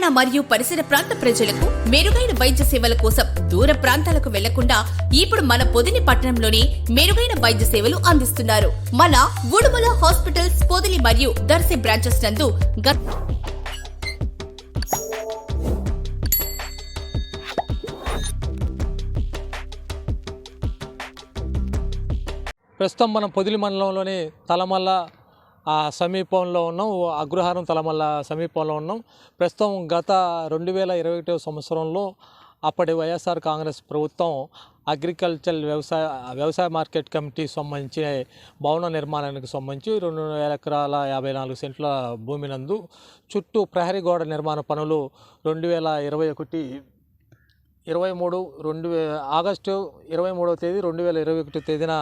తెలంగాణ మరియు పరిసర ప్రాంత ప్రజలకు మెరుగైన వైద్య సేవల కోసం దూర ప్రాంతాలకు వెళ్ళకుండా ఇప్పుడు మన పొదిని పట్టణంలోనే మెరుగైన వైద్య సేవలు అందిస్తున్నారు. మన ఉడుమల హాస్పిటల్స్ పొదిలి మరియు దర్శి బ్రాంచెస్ నందు ప్రస్తుతం మనం పొదిలి మండలంలోని తలమల్ల ఆ సమీపంలో ఉన్నాం. అగ్రహారం తలమల్ల సమీపంలో ఉన్నాం. ప్రస్తుతం గత రెండు వేల ఇరవై ఒకటో సంవత్సరంలో అప్పటి వైఎస్ఆర్ కాంగ్రెస్ ప్రభుత్వం అగ్రికల్చర్ వ్యవసాయ వ్యవసాయ మార్కెట్ కమిటీ సంబంధించి భవన నిర్మాణానికి సంబంధించి రెండు వేల ఎకరాల యాభై నాలుగు సెంట్ల భూమి నందు చుట్టూ ప్రహరీ గోడ నిర్మాణ పనులు రెండు వేల ఇరవై ఒకటి ఇరవై మూడు రెండు ఆగస్టు ఇరవై మూడవ తేదీ రెండు వేల ఇరవై ఒకటి తేదీన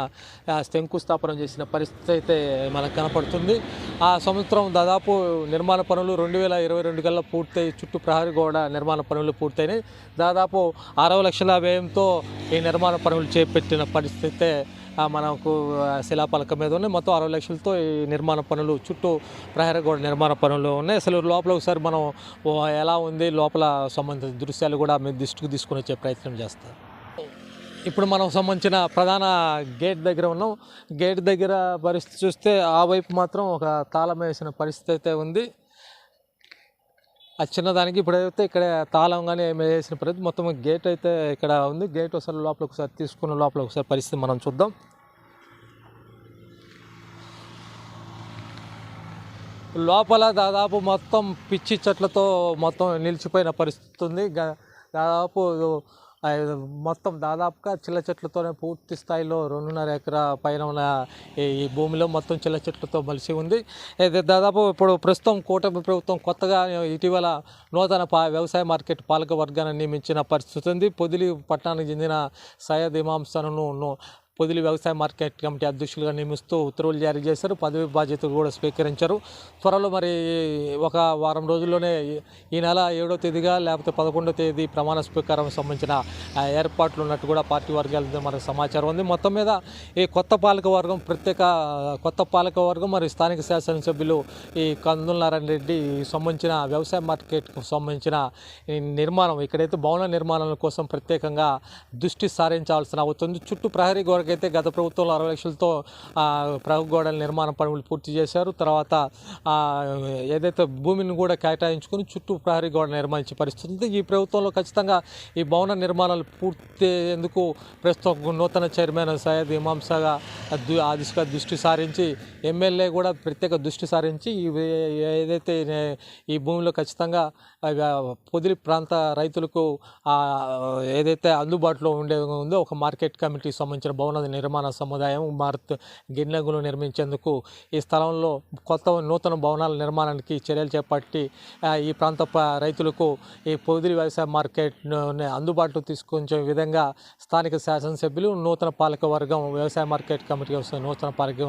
శంకుస్థాపనం శంకుస్థాపన చేసిన పరిస్థితి అయితే మనకు కనపడుతుంది. ఆ సంవత్సరం దాదాపు నిర్మాణ పనులు రెండు వేల ఇరవై రెండు కల్లా పూర్తయి చుట్టూ ప్రహరీ గోడ నిర్మాణ పనులు పూర్తయినాయి. దాదాపు అరవై లక్షల వ్యయంతో ఈ నిర్మాణ పనులు చేపట్టిన పరిస్థితి మనకు శిలాపలక మీద ఉన్నాయి. మొత్తం అరవై లక్షలతో ఈ నిర్మాణ పనులు చుట్టూ ప్రహరగోడ నిర్మాణ పనులు ఉన్నాయి. అసలు లోపల ఒకసారి మనం ఎలా ఉంది లోపల సంబంధించిన దృశ్యాలు కూడా మేము దృష్టికి తీసుకుని వచ్చే ప్రయత్నం చేస్తాం ఇప్పుడు మనం సంబంధించిన ప్రధాన గేట్ దగ్గర ఉన్నాం. గేట్ దగ్గర పరిస్థితి చూస్తే ఆ వైపు మాత్రం ఒక తాళం వేసిన పరిస్థితి అయితే ఉంది. ఆ చిన్నదానికి ఇప్పుడైతే ఇక్కడ తాళం కానీ ఏమి వేసిన పరిస్థితి. మొత్తం గేట్ అయితే ఇక్కడ ఉంది. గేట్ ఒకసారి లోపల ఒకసారి తీసుకున్న లోపల ఒకసారి పరిస్థితి మనం చూద్దాం. లోపల దాదాపు మొత్తం పిచ్చి చెట్లతో మొత్తం నిలిచిపోయిన పరిస్థితి ఉంది. దాదాపు మొత్తం దాదాపుగా చిల్ల చెట్లతోనే పూర్తి స్థాయిలో రెండున్నర ఎకరా పైన ఉన్న ఈ భూమిలో మొత్తం చిల్ల చెట్లతో మలిసి ఉంది. దాదాపు ఇప్పుడు ప్రస్తుతం కూటమి ప్రభుత్వం కొత్తగా ఇటీవల నూతన వ్యవసాయ మార్కెట్ పాలక వర్గాన్ని నియమించిన పరిస్థితి ఉంది. పొదిలి పట్టణానికి చెందిన సయ్యద్ ఇమాంసను పొదిలి వ్యవసాయ మార్కెట్ కమిటీ అధ్యక్షులుగా నియమిస్తూ ఉత్తర్వులు జారీ చేశారు. పదవి బాధ్యతలు కూడా స్వీకరించారు. త్వరలో మరి ఒక వారం రోజుల్లోనే ఈ- నెల ఏడో తేదీగా లేకపోతే పదకొండో తేదీ ప్రమాణ స్వీకారం సంబంధించిన ఏర్పాట్లు ఉన్నట్టు కూడా పార్టీ వర్గాలతో మనకు సమాచారం ఉంది. మొత్తం మీద ఈ కొత్త పాలక వర్గం ప్రత్యేక కొత్త పాలక వర్గం మరి స్థానిక శాసనసభ్యులు ఈ కందుల నారాయణ రెడ్డి సంబంధించిన వ్యవసాయ మార్కెట్కు సంబంధించిన నిర్మాణం ఇక్కడైతే భవన నిర్మాణాల కోసం ప్రత్యేకంగా దృష్టి సారించాల్సిన అవుతుంది చుట్టూ ప్రహరీ గోడకైతే గత ప్రభుత్వంలో అరవై లక్షలతో ప్రభు గోడల నిర్మాణ పనులు పూర్తి చేశారు. తర్వాత ఏదైతే భూమిని కూడా కేటాయించుకొని చుట్టూ ప్రహరీ గోడ నిర్మించే పరిస్థితి ఉంది. ఈ ప్రభుత్వంలో ఖచ్చితంగా ఈ భవన నిర్మాణాలు పూర్తి ఎందుకు ప్రస్తుతం నూతన చైర్మన్ సయ్యద్ ఇమాంసాగా ఆ దిశగా దృష్టి సారించి ఎమ్మెల్యే కూడా ప్రత్యేక దృష్టి సారించి ఏదైతే ఈ భూమిలో ఖచ్చితంగా పొదిలి ప్రాంత రైతులకు ఏదైతే అందుబాటులో ఉండే ఉందో ఒక మార్కెట్ కమిటీకి సంబంధించిన భవన నిర్మాణ సముదాయం మార్త్ గిన్నెగులు నిర్మించేందుకు ఈ స్థలంలో కొత్త నూతన భవనాల నిర్మాణానికి చర్యలు చేపట్టి ఈ ప్రాంత రైతులకు ఈ పొదిలి వ్యవసాయ మార్కెట్ను అందుబాటులో తీసుకొచ్చే విధంగా స్థానిక శాసనసభ్యులు నూతన పాలక వర్గం వ్యవసాయ మార్కెట్ కమిటీ నూతన పాలక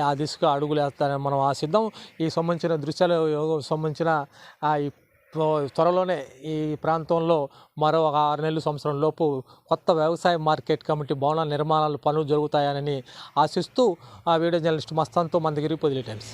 ఆ దిశగా అడుగులు వేస్తారని మనం ఆశిద్దాం. ఈ సంబంధించిన దృశ్యాలు సంబంధించిన ఈ త్వరలోనే ఈ ప్రాంతంలో మరో ఒక ఆరు నెలల సంవత్సరం లోపు కొత్త వ్యవసాయ మార్కెట్ కమిటీ భవన నిర్మాణాలు పనులు జరుగుతాయని ఆశిస్తూ ఆ వీడియో జర్నలిస్ట్ మస్తాన్తో మన పొదిలి టైమ్స్.